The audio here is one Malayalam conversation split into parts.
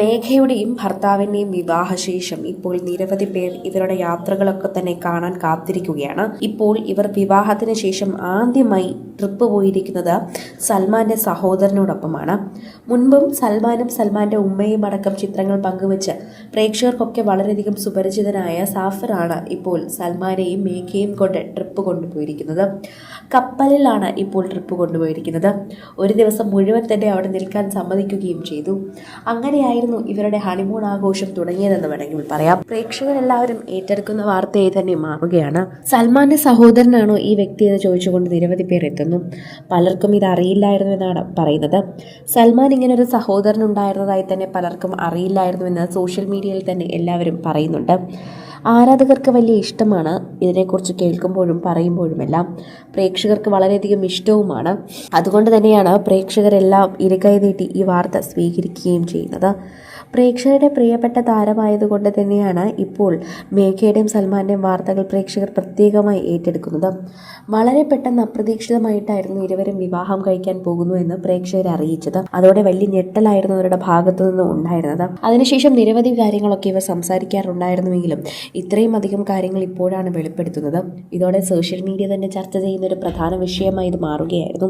മേഘയുടെയും ഭർത്താവിന്റെയും വിവാഹശേഷം ഇപ്പോൾ നിരവധി പേർ ഇവരുടെ യാത്രകളൊക്കെ തന്നെ കാണാൻ കാത്തിരിക്കുകയാണ്. ഇപ്പോൾ ഇവർ വിവാഹത്തിന് ശേഷം ആദ്യമായി ട്രിപ്പ് പോയിരിക്കുന്നത് സൽമാന്റെ സഹോദരനോടൊപ്പമാണ്. മുൻപും സൽമാനും സൽമാന്റെ ഉമ്മയും അടക്കം ചിത്രങ്ങൾ പങ്കുവച്ച് പ്രേക്ഷകർക്കൊക്കെ വളരെയധികം സുപരിചിതനായ സാഫറാണ് ഇപ്പോൾ സൽമാനെയും മേഘയും കൊണ്ട് ട്രിപ്പ് കൊണ്ടുപോയിരിക്കുന്നത്. കപ്പലിലാണ് ഇപ്പോൾ ട്രിപ്പ് കൊണ്ടുപോയിരിക്കുന്നത്. ഒരു ദിവസം മുഴുവൻ തന്നെ അവിടെ നിൽക്കാൻ സമ്മതിക്കുകയും ചെയ്തു. അങ്ങനെയായിരുന്നു ഇവരുടെ ഹണിമൂൺ ആഘോഷം തുടങ്ങിയതെന്ന് വേണമെങ്കിൽ പറയാം. പ്രേക്ഷകരെല്ലാവരും ഏറ്റെടുക്കുന്ന വാർത്തയായി തന്നെ മാറുകയാണ്. സൽമാന്റെ സഹോദരനാണോ ഈ വ്യക്തി എന്ന് ചോദിച്ചുകൊണ്ട് നിരവധി പേർ എത്തുന്നു. പലർക്കും ഇത് അറിയില്ലായിരുന്നു എന്നാണ് പറയുന്നത്. സൽമാൻ ഇങ്ങനെ ഒരു സഹോദരൻ ഉണ്ടായിരുന്നതായി തന്നെ പലർക്കും അറിയില്ലായിരുന്നു എന്ന് സോഷ്യൽ മീഡിയയിൽ തന്നെ എല്ലാവരും പറയുന്നുണ്ട്. ആരാധകർക്ക് വലിയ ഇഷ്ടമാണ് ഇതിനെക്കുറിച്ച് കേൾക്കുമ്പോഴും പറയുമ്പോഴുമെല്ലാം. പ്രേക്ഷകർക്ക് വളരെയധികം ഇഷ്ടവുമാണ്. അതുകൊണ്ട് തന്നെയാണ് പ്രേക്ഷകരെല്ലാം ഇരകൈ നീട്ടി ഈ വാർത്ത സ്വീകരിക്കുകയും ചെയ്യുന്നത്. പ്രേക്ഷകരുടെ പ്രിയപ്പെട്ട താരമായതുകൊണ്ട് തന്നെയാണ് ഇപ്പോൾ മേഘയുടെയും സൽമാന്റെയും വാർത്തകൾ പ്രേക്ഷകർ പ്രത്യേകമായി ഏറ്റെടുക്കുന്നത്. വളരെ പെട്ടെന്ന് അപ്രതീക്ഷിതമായിട്ടായിരുന്നു ഇരുവരും വിവാഹം കഴിക്കാൻ പോകുന്നു എന്ന് പ്രേക്ഷകരെ അറിയിച്ചത്. അതോടെ വലിയ ഞെട്ടലായിരുന്നു അവരുടെ ഭാഗത്തു നിന്ന് ഉണ്ടായിരുന്നത്. അതിനുശേഷം നിരവധി കാര്യങ്ങളൊക്കെ ഇവർ സംസാരിക്കാറുണ്ടായിരുന്നുവെങ്കിലും ഇത്രയും അധികം കാര്യങ്ങൾ ഇപ്പോഴാണ് വെളിപ്പെടുത്തുന്നത്. ഇതോടെ സോഷ്യൽ മീഡിയ തന്നെ ചർച്ച ചെയ്യുന്ന ഒരു പ്രധാന വിഷയമായി ഇത് മാറുകയായിരുന്നു.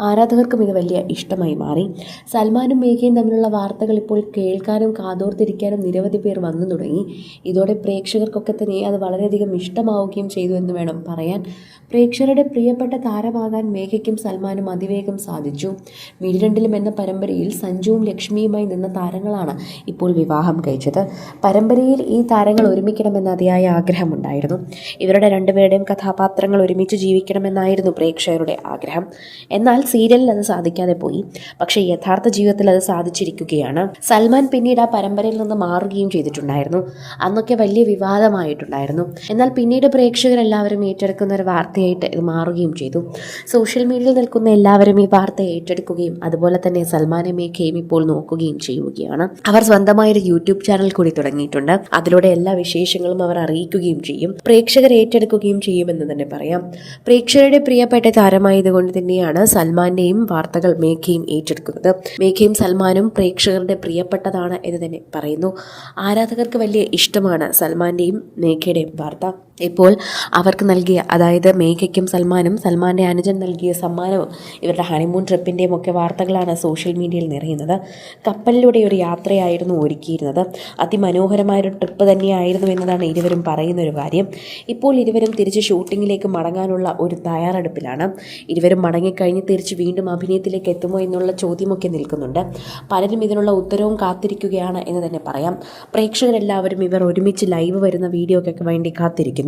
ആരാധകർക്കും ഇത് വലിയ ഇഷ്ടമായി മാറി. സൽമാനും മേഘയും തമ്മിലുള്ള വാർത്തകൾ ഇപ്പോൾ കേൾക്കാനും കാതോർത്തിരിക്കാനും നിരവധി പേർ വന്നു തുടങ്ങി. ഇതോടെ പ്രേക്ഷകർക്കൊക്കെ തന്നെ അത് വളരെയധികം ഇഷ്ടമാവുകയും ചെയ്തു എന്ന് വേണം പറയാൻ. പ്രേക്ഷകരുടെ പ്രിയപ്പെട്ട താരമാകാൻ മേഘയ്ക്കും സൽമാനും അതിവേഗം സാധിച്ചു. മിഴിരണ്ടിലും എന്ന പരമ്പരയിൽ സഞ്ജുവും ലക്ഷ്മിയുമായി നിന്ന താരങ്ങളാണ് ഇപ്പോൾ വിവാഹം കഴിച്ചത്. പരമ്പരയിൽ ഈ താരങ്ങൾ ഒരുമിക്കണമെന്ന് അതിയായ ആഗ്രഹമുണ്ടായിരുന്നു. ഇവരുടെ രണ്ടുപേരുടെയും കഥാപാത്രങ്ങൾ ഒരുമിച്ച് ജീവിക്കണമെന്നായിരുന്നു പ്രേക്ഷകരുടെ ആഗ്രഹം. എന്നാൽ സീരിയലിൽ അത് സാധിക്കാതെ പോയി. പക്ഷേ യഥാർത്ഥ ജീവിതത്തിൽ അത് സാധിച്ചിരിക്കുകയാണ്. സൽമാൻ പിന്നീട് ആ പരമ്പരയിൽ നിന്ന് മാറുകയും ചെയ്തിട്ടുണ്ടായിരുന്നു. അന്നൊക്കെ വലിയ വിവാദമായിട്ടുണ്ടായിരുന്നു. എന്നാൽ പിന്നീട് പ്രേക്ഷകരെല്ലാവരും ഏറ്റെടുക്കുന്ന ഒരു വാർത്തയായിട്ട് ഇത് മാറുകയും ചെയ്തു. സോഷ്യൽ മീഡിയയിൽ നിൽക്കുന്ന എല്ലാവരും ഈ വാർത്ത ഏറ്റെടുക്കുകയും അതുപോലെ തന്നെ സൽമാനെ മേഖയും ഇപ്പോൾ നോക്കുകയും ചെയ്യുകയാണ്. അവർ സ്വന്തമായ ഒരു യൂട്യൂബ് ചാനൽ കൂടി തുടങ്ങിയിട്ടുണ്ട്. അതിലൂടെ എല്ലാ വിശേഷങ്ങളും അവർ അറിയിക്കുകയും ചെയ്യും. പ്രേക്ഷകർ ഏറ്റെടുക്കുകയും ചെയ്യുമെന്ന് തന്നെ പറയാം. പ്രേക്ഷകരുടെ പ്രിയപ്പെട്ട താരമായതുകൊണ്ട് തന്നെയാണ് സൽമാന്റെയും വാർത്തകൾ മേഘയും ഏറ്റെടുക്കുന്നത്. മേഘയും സൽമാനും പ്രേക്ഷകരുടെ പ്രിയപ്പെട്ടതാണ് എന്ന് തന്നെ പറയുന്നു. ആരാധകർക്ക് വലിയ ഇഷ്ടമാണ് സൽമാന്റെയും മേഘയുടെയും വാർത്ത. ഇപ്പോൾ അവർക്ക് നൽകിയ അതായത് മേഘയ്ക്കും സൽമാനും സൽമാന്റെ അനുജൻ നൽകിയ സമ്മാനവും ഇവരുടെ ഹണിമൂൺ ട്രിപ്പിന്റെയും ഒക്കെ വാർത്തകളാണ് സോഷ്യൽ മീഡിയയിൽ നിറയുന്നത്. കപ്പലിലൂടെ ഒരു യാത്രയായിരുന്നു ഒരുക്കിയിരുന്നത്. അതിമനോഹരമായ ഒരു ട്രിപ്പ് തന്നെയായിരുന്നു എന്നതാണ് ഇരുവരും പറയുന്ന ഒരു കാര്യം. ഇപ്പോൾ ഇരുവരും തിരിച്ച് ഷൂട്ടിങ്ങിലേക്ക് മടങ്ങാനുള്ള ഒരു തയ്യാറെടുപ്പിലാണ്. ഇരുവരും മടങ്ങിക്കഴിഞ്ഞ് തിരിച്ച് വീണ്ടും അഭിനയത്തിലേക്ക് എത്തുമോ എന്നുള്ള ചോദ്യമൊക്കെ നിൽക്കുന്നുണ്ട്. പലരും ഇതിനുള്ള ഉത്തരവും കാത്തിരിക്കുകയാണ് എന്ന് തന്നെ പറയാം. പ്രേക്ഷകരെല്ലാവരും ഇവർ ഒരുമിച്ച് ലൈവ് വരുന്ന വീഡിയോക്കൊക്കെ വേണ്ടി കാത്തിരിക്കുന്നു.